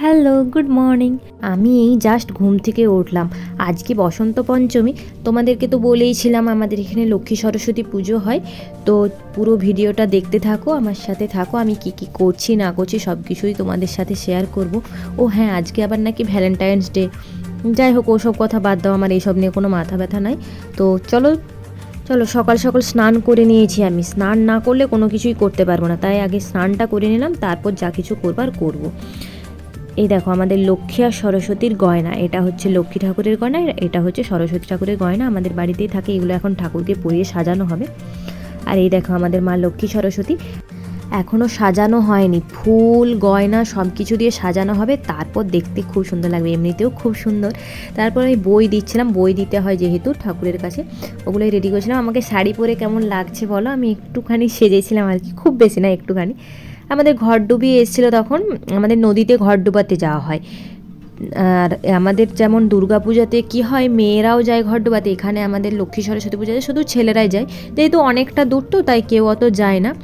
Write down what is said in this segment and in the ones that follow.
Hello, good morning. আমি এই just ঘুম থেকে উঠলাম। আজকে বসন্ত পঞ্চমী, তোমাদেরকে তো বলেইছিলাম আমাদের এখানে লক্ষ্মী সরস্বতী পুজো হয়। তো পুরো ভিডিওটা দেখতে থাকো, আমার সাথে থাকো। আমি কি কি করছি, না করছি সব কিছুই তোমাদের সাথে শেয়ার করব। ও হ্যাঁ আজকে আবার নাকি ভ্যালেন্টাইন্স ডে। যাই হোক ওসব কথা বাদ দাও, আমার এইসব নিয়ে কোনো মাথা ব্যথা নাই। তো চলো চলো সকাল সকাল স্নান করে নিয়েছি আমি। স্নান না করলে কোনো কিছুই করতে পারব না। তাই আগে স্নানটা করে নিলাম, তারপর যা কিছু করবার করব। এই দেখো, আমাদের লক্ষ্মী আর সরস্বতীর গয়না। এটা হচ্ছে লক্ষ্মী ঠাকুরের গয়না এটা হচ্ছে সরস্বতী ঠাকুরের গয়না। আমাদের বাড়িতেই থাকে, এগুলো এখন ঠাকুরকে পরিয়ে সাজানো হবে। আর এই দেখো, আমাদের মা লক্ষ্মী সরস্বতী। এখনও সাজানো হয়নি। ফুল, গয়না সব কিছু দিয়ে সাজানো হবে। তারপর দেখতে খুব সুন্দর লাগবে, এমনিতেও খুব সুন্দর। তারপর আমি বই দিচ্ছিলাম, বই দিতে হয় যেহেতু ঠাকুরের কাছে। ওগুলোই রেডি করেছিলাম। আমাকে শাড়ি পরে কেমন লাগছে বলো? আমি একটুখানি সেজেছিলাম আর কি, খুব বেশি না, একটুখানি। আমাদের ঘর ডুবিয়ে এসেছিল তখন, আমাদের নদীতে ঘর ডুবাতে যাওয়া হয়। আর আমাদের যেমন দুর্গা পূজাতে কী হয়, মেয়েরাও যায় ঘর ডুবাতে, এখানে আমাদের লক্ষ্মী সরস্বতী পূজাতে শুধু ছেলেরাই যায়। যেহেতু অনেকটা দূর তো, তাই কেউ অত যায় না।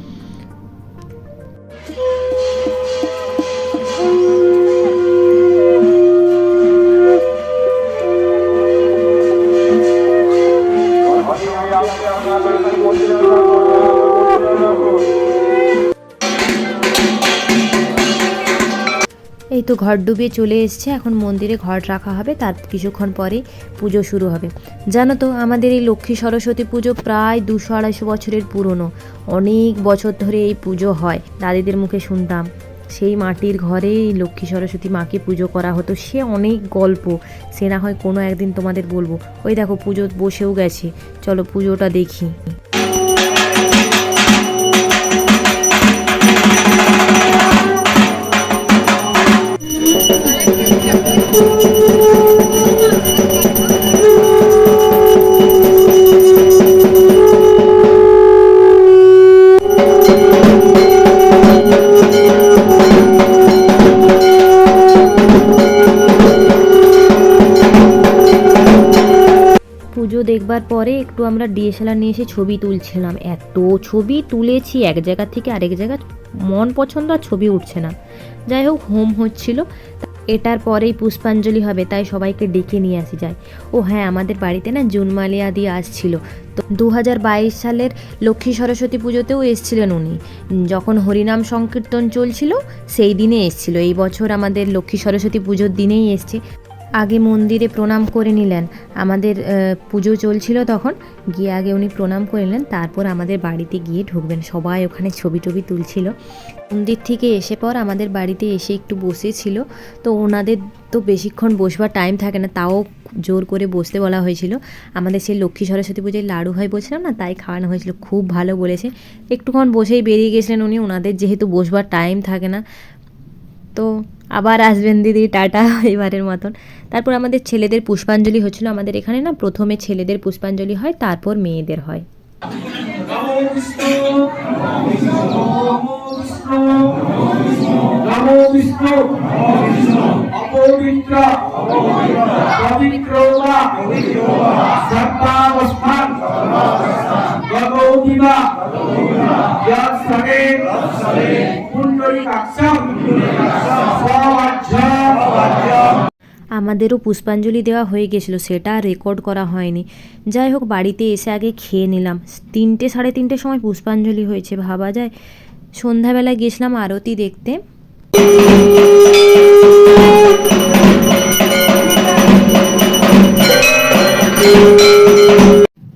এই তো ঘর ডুবিয়ে চলে এসছে। এখন মন্দিরে ঘট রাখা হবে। তার কিছুক্ষণ পরে পুজো শুরু হবে। জানো তো, আমাদের এই লক্ষ্মী সরস্বতী পুজো প্রায় দুশো আড়াইশো বছরের পুরনো। অনেক বছর ধরে এই পুজো হয়। দাদিদের মুখে শুনতাম, সেই মাটির ঘরে লক্ষ্মী সরস্বতী মাকে পুজো করা হতো। সে অনেক গল্প, সে না হয় কোনো একদিন তোমাদের বলব। ওই দেখো, পুজো বসেও গেছে। চলো পুজোটা দেখি। পুজো দেখবার পরে একটু আমরা ডিএসএলআর নিয়ে এসে ছবি তুলছিলাম। এত ছবি তুলেছি, এক জায়গা থেকে আরেক জায়গা, মন পছন্দ আর ছবি উঠছে না। যাই হোক, হোম হচ্ছিল। এটার পরেই পুষ্পাঞ্জলি হবে, তাই সবাইকে ডেকে নিয়ে আসি যায় ও হ্যাঁ আমাদের বাড়িতে না জুনমালিয়া দিয়ে আসছিল। তো দু হাজার বাইশ সালের লক্ষ্মী সরস্বতী পুজোতেও এসছিলেন উনি। যখন হরিনাম সংকীর্তন চলছিল, সেই দিনে এসছিল। এই বছর আমাদের লক্ষ্মী সরস্বতী পুজোর দিনেই এসছে। আগে মন্দিরে প্রণাম করে নিলেন। আমাদের পুজো চলছিল তখন। গিয়ে আগে উনি প্রণাম করে নিলেন, তারপর আমাদের বাড়িতে গিয়ে ঢুকবেন। সবাই ওখানে ছবি টবি তুলছিল। মন্দির থেকে এসে পর আমাদের বাড়িতে এসে একটু বসেছিল। তো ওনাদের তো বেশিক্ষণ বসবার টাইম থাকে না, তাও জোর করে বসতে বলা হয়েছিল। আমাদের সেই লক্ষ্মী সরস্বতী পুজোয় লাড়ু হয় বলছিলাম না, তাই খাওয়ানো হয়েছিল। খুব ভালো বলেছে। একটুক্ষণ বসেই বেরিয়ে গেছিলেন উনি। ওনাদের যেহেতু বসবার টাইম থাকে না তো আবার আসবেন দিদি টাটা এবারের মতন তারপর আমাদের ছেলেদের পুষ্পাঞ্জলি হচ্ছিল আমাদের এখানে না প্রথমে ছেলেদের পুষ্পাঞ্জলি হয় তারপর মেয়েদের হয় নমো বিষ্ণু আমাদেরও পুষ্পাঞ্জলি দেওয়া হয়ে গেছিল, সেটা রেকর্ড করা হয়নি। যাই হোক, বাড়িতে এসে আগে খেয়ে নিলাম। তিনটে, সাড়ে তিনটের সময় পুষ্পাঞ্জলি হয়েছে, ভাবা যায়। সন্ধ্যাবেলায় গেছিলাম আরতি দেখতে।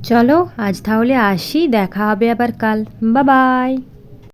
চলো, আজ তাহলে আসি, দেখা হবে আবার কাল। বা বাই